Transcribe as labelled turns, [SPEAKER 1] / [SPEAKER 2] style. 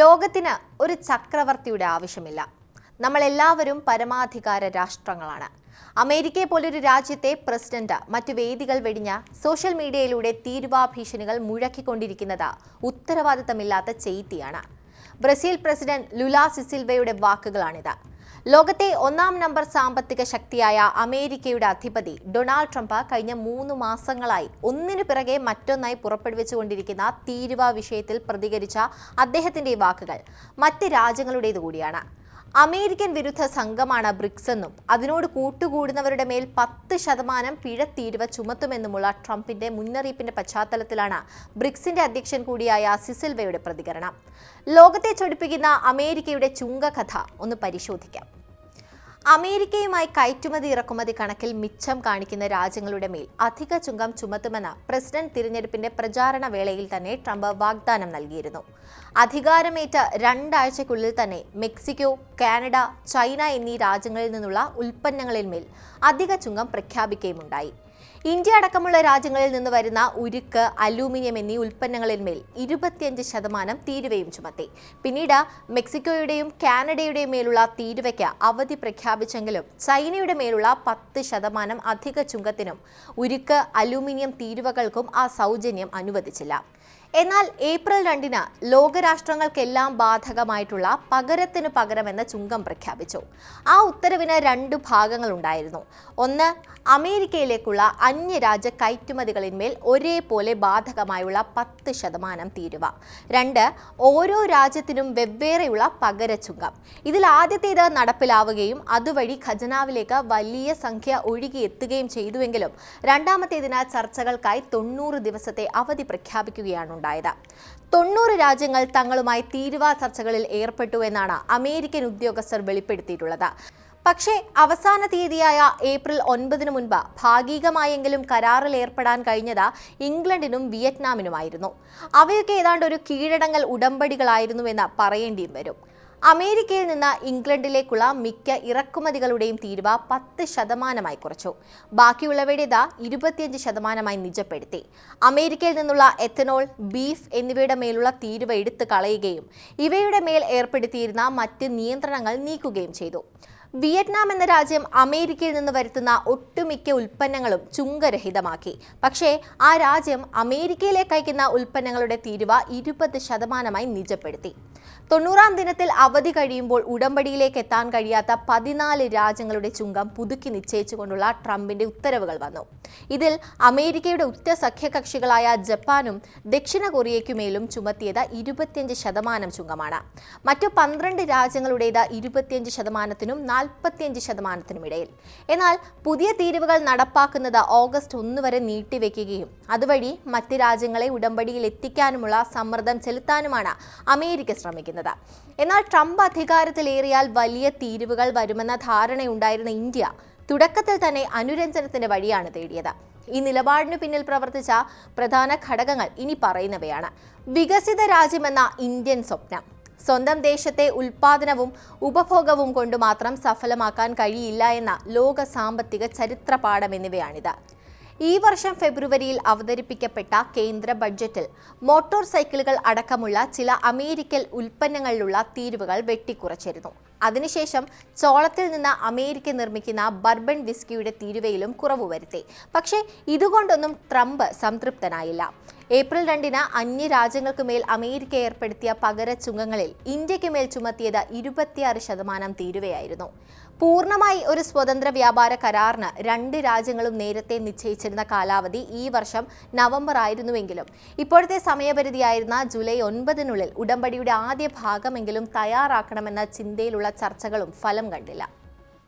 [SPEAKER 1] ലോകത്തിന് ഒരു ചക്രവർത്തിയുടെ ആവശ്യമില്ല. നമ്മളെല്ലാവരും പരമാധികാര രാഷ്ട്രങ്ങളാണ്. അമേരിക്കയെ പോലൊരു രാജ്യത്തെ പ്രസിഡന്റ് മറ്റു വേദികൾ വെടിഞ്ഞ സോഷ്യൽ മീഡിയയിലൂടെ തീരുവാ ഭീഷണികൾ മുഴക്കിക്കൊണ്ടിരിക്കുന്നത് ഉത്തരവാദിത്തമില്ലാത്ത ചെയ്തിയാണ്. Brazil president ലുലാ സിസിൽവയുടെ വാക്കുകളാണിത്. ലോകത്തെ ഒന്നാം നമ്പർ സാമ്പത്തിക ശക്തിയായ അമേരിക്കയുടെ അധിപതി ഡൊണാൾഡ് ട്രംപ് കഴിഞ്ഞ മൂന്ന് മാസങ്ങളായി ഒന്നിനു പിറകെ മറ്റൊന്നായി പുറപ്പെടുവിച്ചുകൊണ്ടിരിക്കുന്ന തീരുവ വിഷയത്തിൽ പ്രതികരിച്ച അദ്ദേഹത്തിന്റെ വാക്കുകൾ മറ്റ് രാജ്യങ്ങളുടേത് കൂടിയാണ് അമേരിക്കൻ വിരുദ്ധ സംഘമാണ് ബ്രിക്സ് എന്നും അതിനോട് കൂട്ടുകൂടുന്നവരുടെ മേൽ പത്ത് ശതമാനം പിഴ തീരുവ ചുമത്തുമെന്നുമുള്ള ട്രംപിന്റെ മുന്നറിയിപ്പിന്റെ പശ്ചാത്തലത്തിലാണ് ബ്രിക്സിന്റെ അധ്യക്ഷൻ കൂടിയായ സിസിൽവയുടെ പ്രതികരണം. ലോകത്തെ ചൊടിപ്പിക്കുന്ന അമേരിക്കയുടെ ചുങ്കകഥ ഒന്ന് പരിശോധിക്കാം. അമേരിക്കയുമായി കയറ്റുമതി ഇറക്കുമതി കണക്കിൽ മിച്ചം കാണിക്കുന്ന രാജ്യങ്ങളുടെ മേൽ അധിക ചുങ്കം ചുമത്തുമെന്ന് പ്രസിഡന്റ് തിരഞ്ഞെടുപ്പിന്റെ പ്രചാരണ വേളയിൽ തന്നെ ട്രംപ് വാഗ്ദാനം നൽകിയിരുന്നു. അധികാരമേറ്റ രണ്ടാഴ്ചയ്ക്കുള്ളിൽ തന്നെ മെക്സിക്കോ കാനഡ ചൈന എന്നീ രാജ്യങ്ങളിൽ നിന്നുള്ള ഉൽപ്പന്നങ്ങളിൽ മേൽ അധിക ചുങ്കം പ്രഖ്യാപിക്കുകയുമുണ്ടായി. ഇന്ത്യ അടക്കമുള്ള രാജ്യങ്ങളിൽ നിന്ന് വരുന്ന ഉരുക്ക് അലൂമിനിയം എന്നീ ഉൽപ്പന്നങ്ങളിൽ മേൽ ഇരുപത്തിയഞ്ച് ശതമാനം തീരുവയും ചുമത്തി. പിന്നീട് മെക്സിക്കോയുടെയും കാനഡയുടെയും മേലുള്ള തീരുവയ്ക്ക് അവധി പ്രഖ്യാപിച്ചെങ്കിലും ചൈനയുടെ മേലുള്ള പത്ത് ശതമാനം അധിക ചുങ്കത്തിനും ഉരുക്ക് അലൂമിനിയം തീരുവകൾക്കും ആ സൗജന്യം അനുവദിച്ചില്ല. എന്നാൽ ഏപ്രിൽ രണ്ടിന് ലോകരാഷ്ട്രങ്ങൾക്കെല്ലാം ബാധകമായിട്ടുള്ള പകരത്തിന് പകരമെന്ന ചുങ്കം പ്രഖ്യാപിച്ചു. ആ ഉത്തരവിന് രണ്ട് ഭാഗങ്ങളുണ്ടായിരുന്നു. ഒന്ന് അമേരിക്കയിലേക്കുള്ള അന്യരാജ്യ കയറ്റുമതികളിന്മേൽ ഒരേപോലെ ബാധകമായുള്ള പത്ത് ശതമാനം തീരുവ. രണ്ട് ഓരോ രാജ്യത്തിനും വെവ്വേറെയുള്ള പകര ചുങ്കം ഇതിൽ ആദ്യത്തേത് നടപ്പിലാവുകയും അതുവഴി ഖജനാവിലേക്ക് വലിയ സംഖ്യ ഒഴുകിയെത്തുകയും ചെയ്തുവെങ്കിലും രണ്ടാമത്തേതിന് ചർച്ചകൾക്കായി തൊണ്ണൂറ് ദിവസത്തെ അവധി പ്രഖ്യാപിക്കുകയാണ് ഉണ്ടായത്. തൊണ്ണൂറ് രാജ്യങ്ങൾ തങ്ങളുമായി തീരുവ ചർച്ചകളിൽ ഏർപ്പെട്ടു എന്നാണ് അമേരിക്കൻ ഉദ്യോഗസ്ഥർ വെളിപ്പെടുത്തിയിട്ടുള്ളത്. പക്ഷേ അവസാന തീയതിയായ ഏപ്രിൽ ഒൻപതിന് മുൻപ് ഭാഗികമായെങ്കിലും കരാറിൽ ഏർപ്പെടാൻ കഴിഞ്ഞത് ഇംഗ്ലണ്ടിനും വിയറ്റ്നാമിനുമായിരുന്നു. അവയൊക്കെ ഏതാണ്ട് ഒരു കീഴടങ്ങൽ ഉടമ്പടികളായിരുന്നുവെന്ന് പറയേണ്ടിയും വരും. അമേരിക്കയിൽ നിന്ന് ഇംഗ്ലണ്ടിലേക്കുള്ള മിക്ക ഇറക്കുമതികളുടെയും തീരുവ പത്ത് ശതമാനമായി കുറച്ചു. ബാക്കിയുള്ളവയുടേത് ഇരുപത്തിയഞ്ച് ശതമാനമായി നിജപ്പെടുത്തി. അമേരിക്കയിൽ നിന്നുള്ള എത്തനോൾ ബീഫ് എന്നിവയുടെ മേലുള്ള തീരുവ എടുത്തു കളയുകയും ഇവയുടെ മേൽ ഏർപ്പെടുത്തിയിരുന്ന മറ്റ് നിയന്ത്രണങ്ങൾ നീക്കുകയും ചെയ്തു. വിയറ്റ്നാം എന്ന രാജ്യം അമേരിക്കയിൽ നിന്ന് വരുത്തുന്ന ഒട്ടുമിക്ക ഉൽപ്പന്നങ്ങളും ചുങ്കരഹിതമാക്കി. പക്ഷേ ആ രാജ്യം അമേരിക്കയിലേക്ക് അയക്കുന്ന ഉൽപ്പന്നങ്ങളുടെ തീരുവ ഇരുപത് ശതമാനമായി നിജപ്പെടുത്തി. തൊണ്ണൂറാം ദിനത്തിൽ അവധി കഴിയുമ്പോൾ ഉടമ്പടിയിലേക്ക് എത്താൻ കഴിയാത്ത പതിനാല് രാജ്യങ്ങളുടെ ചുങ്കം പുതുക്കി നിശ്ചയിച്ചുകൊണ്ടുള്ള ട്രംപിന്റെ ഉത്തരവുകൾ വന്നു. ഇതിൽ അമേരിക്കയുടെ ഉറ്റ സഖ്യകക്ഷികളായ ജപ്പാനും ദക്ഷിണ കൊറിയയ്ക്കുമേലും ചുമത്തിയത് ഇരുപത്തിയഞ്ച് ശതമാനം ചുങ്കമാണ്. മറ്റു പന്ത്രണ്ട് രാജ്യങ്ങളുടേത് ഇരുപത്തിയഞ്ച് ശതമാനത്തിനും നാൽപ്പത്തിയഞ്ച് ശതമാനത്തിനുമിടയിൽ. എന്നാൽ പുതിയ തീരുവകൾ നടപ്പാക്കുന്നത് ഓഗസ്റ്റ് ഒന്ന് വരെ നീട്ടിവെക്കുകയും അതുവഴി മറ്റ് രാജ്യങ്ങളെ ഉടമ്പടിയിൽ എത്തിക്കാനുമുള്ള സമ്മർദ്ദം ചെലുത്താനുമാണ് അമേരിക്ക ശ്രമിക്കുന്നത്. എന്നാൽ ട്രംപ് അധികാരത്തിലേറിയാൽ വലിയ തീരുവകൾ വരുമെന്ന ധാരണയുണ്ടായിരുന്ന ഇന്ത്യ തുടക്കത്തിൽ തന്നെ അനുരഞ്ജനത്തിന്റെ വഴിയാണ് തേടിയത്. ഈ നിലപാടിനു പിന്നിൽ പ്രവർത്തിച്ച പ്രധാന ഘടകങ്ങൾ ഇനി പറയുന്നവയാണ്. വികസിത രാജ്യമെന്ന ഇന്ത്യൻ സ്വപ്നം. സ്വന്തം ദേശത്തെ ഉൽപാദനവും ഉപഭോഗവും കൊണ്ട് മാത്രം സഫലമാക്കാൻ കഴിയില്ല എന്ന ലോക സാമ്പത്തിക ചരിത്ര പാഠം എന്നിവയാണിത്. ഈ വർഷം ഫെബ്രുവരിയിൽ അവതരിപ്പിക്കപ്പെട്ട കേന്ദ്ര ബഡ്ജറ്റിൽ മോട്ടോർ സൈക്കിളുകൾ അടക്കമുള്ള ചില അമേരിക്കൻ ഉൽപ്പന്നങ്ങളിലുള്ള തീരുവകൾ വെട്ടിക്കുറച്ചിരുന്നു. അതിനുശേഷം ചോളത്തിൽ നിന്ന് അമേരിക്ക നിർമ്മിക്കുന്ന ബർബൺ വിസ്കിയുടെ തീരുവയിലും കുറവ് വരുത്തി പക്ഷേ ഇതുകൊണ്ടൊന്നും ട്രംപ് സംതൃപ്തനായില്ല. ഏപ്രിൽ രണ്ടിന് അന്യ രാജ്യങ്ങൾക്ക് മേൽ അമേരിക്ക ഏർപ്പെടുത്തിയ പകര ചുങ്കങ്ങളിൽ ഇന്ത്യയ്ക്ക് മേൽ ചുമത്തിയത് ഇരുപത്തിയാറ് ശതമാനം തീരുവയായിരുന്നു പൂർണമായി ഒരു സ്വതന്ത്ര വ്യാപാര കരാറിന് രണ്ട് രാജ്യങ്ങളും നേരത്തെ നിശ്ചയിച്ചിരുന്ന കാലാവധി ഈ വർഷം നവംബർ ആയിരുന്നുവെങ്കിലും ഇപ്പോഴത്തെ സമയപരിധിയായിരുന്ന ജൂലൈ ഒൻപതിനുള്ളിൽ ഉടമ്പടിയുടെ ആദ്യ ഭാഗമെങ്കിലും തയ്യാറാക്കണമെന്ന ചിന്തയിലുള്ള ചർച്ചകളും ഫലം കണ്ടില്ല.